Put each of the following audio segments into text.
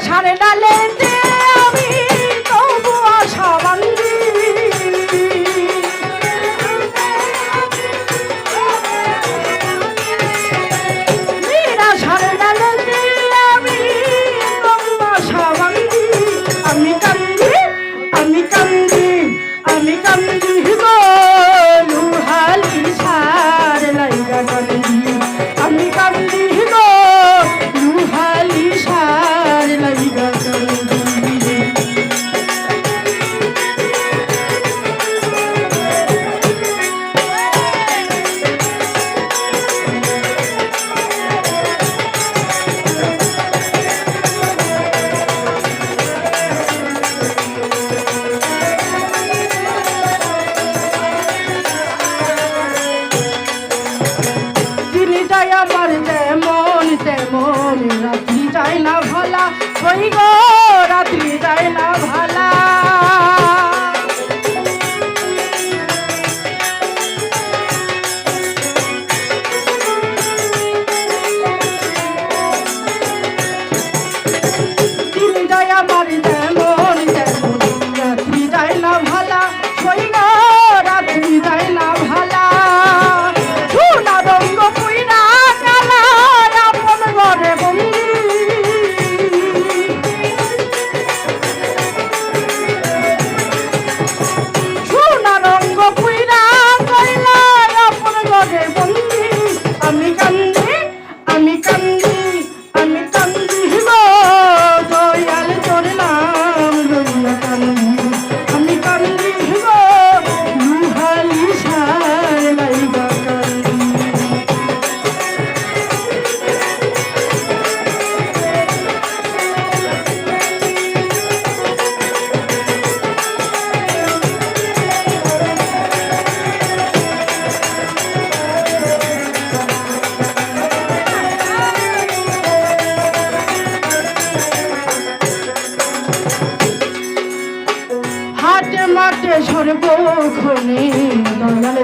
আশার ডালে আমি তবু আশা বান্ধি আশার ডালে আমি তবু আশা বান্ধি আমি কান্দি আমি কান্দি, আমি হই গো রাত্রি। ধরবো খুনি দয়াল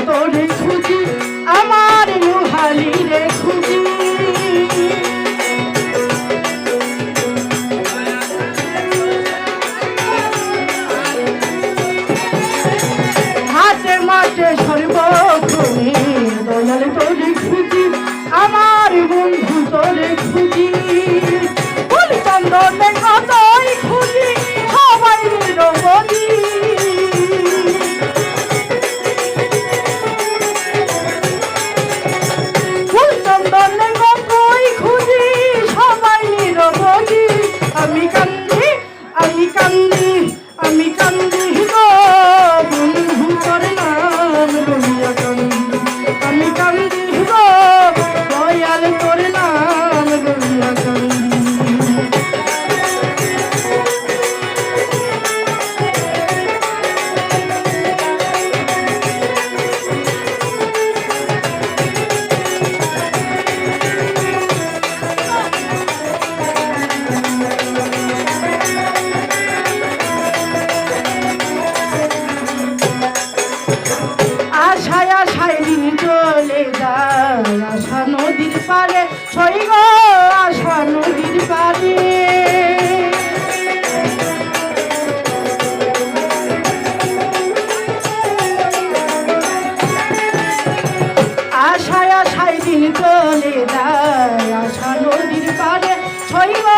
আশায় দিন চলে যায়। আশা নদীর পারে সরকার।